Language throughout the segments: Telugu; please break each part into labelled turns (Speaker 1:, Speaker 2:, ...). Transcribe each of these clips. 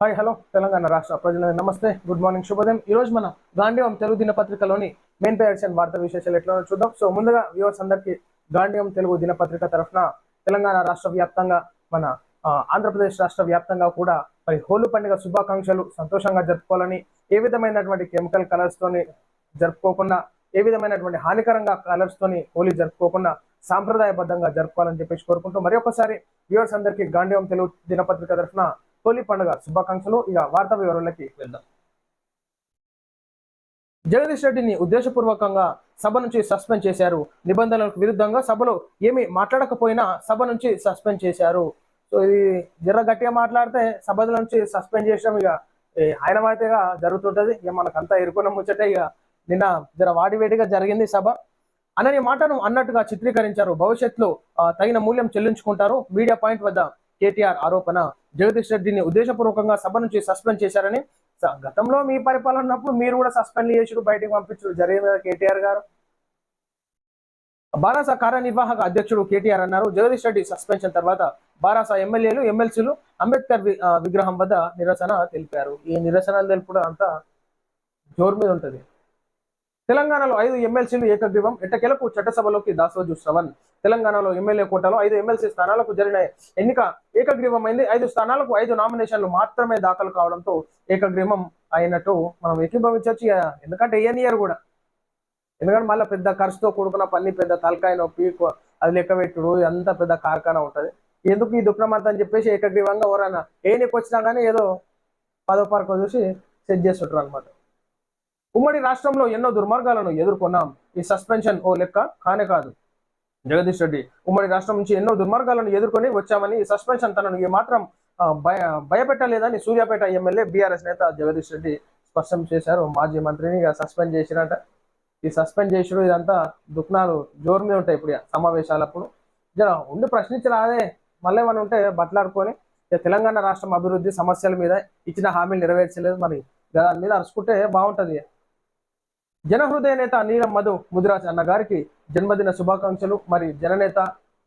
Speaker 1: హాయ్ హలో తెలంగాణ రాష్ట్ర ప్రజలందరూ నమస్తే. గుడ్ మార్నింగ్ శుభోదయం. ఈ రోజు మన గాంధీవం తెలుగు దినపత్రికలోని మెయిన్ పేజ్ అండ్ వార్తా విశేషాలు ఎట్లా చూద్దాం. సో ముందుగా వ్యూవర్స్ అందరికీ గాంధీవం తెలుగు దినపత్రిక తరఫున తెలంగాణ రాష్ట్ర వ్యాప్తంగా మన ఆంధ్రప్రదేశ్ రాష్ట్ర వ్యాప్తంగా కూడా మరి హోలీ పండుగ శుభాకాంక్షలు సంతోషంగా జరుపుకోవాలని ఏ విధమైనటువంటి కెమికల్ కలర్స్ తోని జరుపుకోకుండా ఏ విధమైనటువంటి హానికరంగా కలర్స్ తోని హోలీ జరుపుకోకుండా సాంప్రదాయబద్ధంగా జరుపుకోవాలని చెప్పేసి కోరుకుంటూ మరి ఒకసారి వ్యూవర్స్ అందరికీ గాంధీవం తెలుగు దినపత్రిక తరఫున హోలీ పండుగ శుభాకాంక్షలు. ఇక వార్తా వివరాలకి వెళ్దాం. జగదీష్ రెడ్డిని ఉద్దేశపూర్వకంగా సభ నుంచి సస్పెండ్ చేశారు. నిబంధనలకు విరుద్ధంగా సభలో ఏమీ మాట్లాడకపోయినా సభ నుంచి సస్పెండ్ చేశారు. సో ఇది జర గట్టిగా మాట్లాడితే సభ నుంచి సస్పెండ్ చేసాం ఇక ఏ, ఆయన జరుగుతుంటది. ఇక మనకంతా ఎరుకున్న ముచ్చటే ఇక నిన్న జర వాడివేడిగా జరిగింది సభ. అనని మాటను అన్నట్టుగా చిత్రీకరించారు. భవిష్యత్తులో తగిన మూల్యం చెల్లించుకుంటారు. మీడియా పాయింట్ వద్ద కేటీఆర్ ఆరోపణ జగదీష్ రెడ్డిని ఉద్దేశపూర్వకంగా సభ నుంచి సస్పెండ్ చేశారని గతంలో మీ పరిపాలన ఉన్నప్పుడు మీరు కూడా సస్పెండ్ చేసి బయటకు పంపించడం జరిగింది కేటీఆర్ గారు. బారాస కార్యనిర్వాహక అధ్యక్షుడు కేటీఆర్ అన్నారు జగదీష్ రెడ్డి సస్పెన్షన్ తర్వాత బారాస ఎమ్మెల్యేలు ఎమ్మెల్సీలు అంబేద్కర్ విగ్రహం వద్ద నిరసన తెలిపారు. ఈ నిరసనలు తెలుపుడు అంతా జోరు మీద ఉంటుంది. తెలంగాణలో ఐదు ఎమ్మెల్సీలు ఏకగ్రీవం ఎట్టకెలకు చట్టసభలోకి దాసోజు శ్రవణ్ తెలంగాణలో ఎమ్మెల్యే కోటాలో ఐదు ఎమ్మెల్సీ స్థానాలకు జరిగిన ఎన్నిక ఏకగ్రీవమైంది. ఐదు స్థానాలకు ఐదు నామినేషన్లు మాత్రమే దాఖలు కావడంతో ఏకగ్రీవం అయినట్టు మనం ఏకీభవించవచ్చు ఎందుకంటే ఏ ఇయర్ కూడా. ఎందుకంటే మళ్ళీ పెద్ద ఖర్చుతో కూడుకున్న పని పెద్ద తలకాయ నొప్పి అది లెక్క పెట్టుడు అంత పెద్ద కార్ఖానా ఉంటది. ఎందుకు ఈ దుఃఖమంతా అని చెప్పేసి ఏకగ్రీవంగా ఎవరైనా ఏ నీకు వచ్చినా కానీ ఏదో పదో పరకు చూసి సెట్ చేస్తుంటారు అనమాట ఉమ్మడి రాష్ట్రంలో ఎన్నో దుర్మార్గాలను ఎదుర్కొన్నాం. ఈ సస్పెన్షన్ ఓ లెక్క కానే కాదు. జగదీష్ రెడ్డి. ఉమ్మడి రాష్ట్రం నుంచి ఎన్నో దుర్మార్గాలను ఎదుర్కొని వచ్చామని సస్పెన్షన్ తనను ఏమాత్రం భయ భయపెట్టలేదని సూర్యాపేట ఎమ్మెల్యే బీఆర్ఎస్ నేత జగదీష్ రెడ్డి స్పష్టం చేశారు. మాజీ మంత్రిని సస్పెండ్ చేసినట్ట ఈ సస్పెండ్ చేసుడు ఇదంతా దుఃఖనాలు జోరు మీద ఉంటాయి ఇప్పుడు సమావేశాలప్పుడు. జర ఉండి ప్రశ్నించరాదే. మళ్ళీ ఏమైనా ఉంటే బట్లాడుకొని తెలంగాణ రాష్ట్రం అభివృద్ధి సమస్యల మీద ఇచ్చిన హామీలు నెరవేర్చలేదు. మరి దాని మీద అరుచుకుంటే బాగుంటది. జనహృదయ నేత నీలం మధు ముదిరాజ్ అన్న గారికి జన్మదిన శుభాకాంక్షలు. మరి జననేత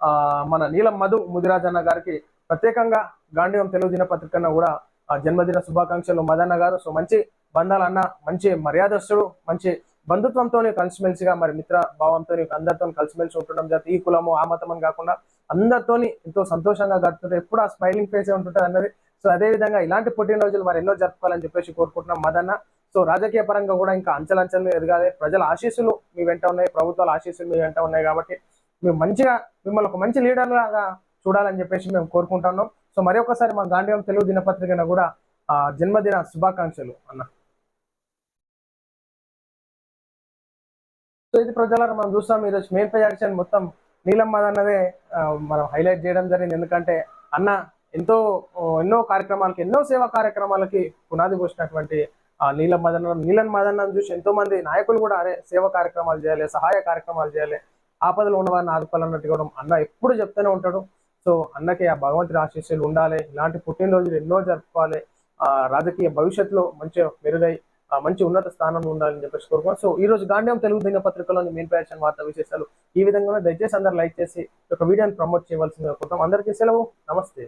Speaker 1: ఆ, మన నీలం మధు ముదిరాజ్ అన్న గారికి ప్రత్యేకంగా గాంధీవం తెలుగు దినపత్రికన్న కూడా ఆ, జన్మదిన శుభాకాంక్షలు. మదన్న గారు సో మంచి బంధాలు అన్న మంచి మర్యాదస్తుడు మంచి బంధుత్వంతో కలిసిమెలిసిగా మరి మిత్ర భావంతో అందరితో కలిసిమెలిసి ఉండడం జరుగుతుంది. ఈ కులము ఆ మతం అని కాకుండా అందరితోని ఎంతో సంతోషంగా గడుపుతుంటారు. ఎప్పుడు ఆ స్మైలింగ్ ఫేస్ ఉంటుంటుంది అన్నది సో అదే విధంగా ఇలాంటి పుట్టినరోజులు మరి ఎన్నో జరుపుకోవాలని చెప్పేసి కోరుకుంటున్నాం మదన్న. సో రాజకీయ పరంగా కూడా ఇంకా అంచెలంచెలు ఎదగాలి. ప్రజల ఆశీస్సులు మీ వెంట ఉన్నాయి. ప్రభుత్వాల ఆశీస్సులు మీ వెంట ఉన్నాయి కాబట్టి మేము మంచిగా మిమ్మల్ని ఒక మంచి లీడర్ లాగా చూడాలని చెప్పేసి మేము కోరుకుంటున్నాం. సో మరి ఒకసారి మా గాంధీవం తెలుగు దినపత్రికను కూడా ఆ జన్మదిన శుభాకాంక్షలు అన్న. సో ఇది ప్రజలారా మనం చూస్తాం ఈరోజు మెయిన్ ప్రజాక్షన్ మొత్తం నీలం మద అన్నదే మనం హైలైట్ చేయడం జరిగింది. ఎందుకంటే అన్న ఎంతో ఎన్నో కార్యక్రమాలకి ఎన్నో సేవా కార్యక్రమాలకి పునాది పోసినటువంటి ఆ నీలం మదన్న నీలం చూసి ఎంతో మంది నాయకులు కూడా అరే సేవా కార్యక్రమాలు చేయాలి సహాయ కార్యక్రమాలు చేయాలి ఆపదలు ఉన్నవారిని ఆదుకోవాలన్నట్టు కూడా అన్న ఎప్పుడు చెప్తూనే ఉంటాడు. సో అన్నకి ఆ భగవంతుడి ఆశీస్సులు ఉండాలి ఇలాంటి పుట్టినరోజులు ఎన్నో జరుపుకోవాలి ఆ రాజకీయ భవిష్యత్తులో మంచిగా మెరుగై మంచి ఉన్నత స్థానంలో ఉండాలని చెప్పేసి కోరుకున్నాం సో ఈ రోజు గాంధీయం తెలుగు దినపత్రికలోని మెయిన్ ప్యాషన్ వార్త విశేషాలు ఈ విధంగా దయచేసి అందరు లైక్ చేసి ఒక వీడియోని ప్రమోట్ చేయవలసిందిగా కోరుతాం అందరికీ సెలవు. నమస్తే.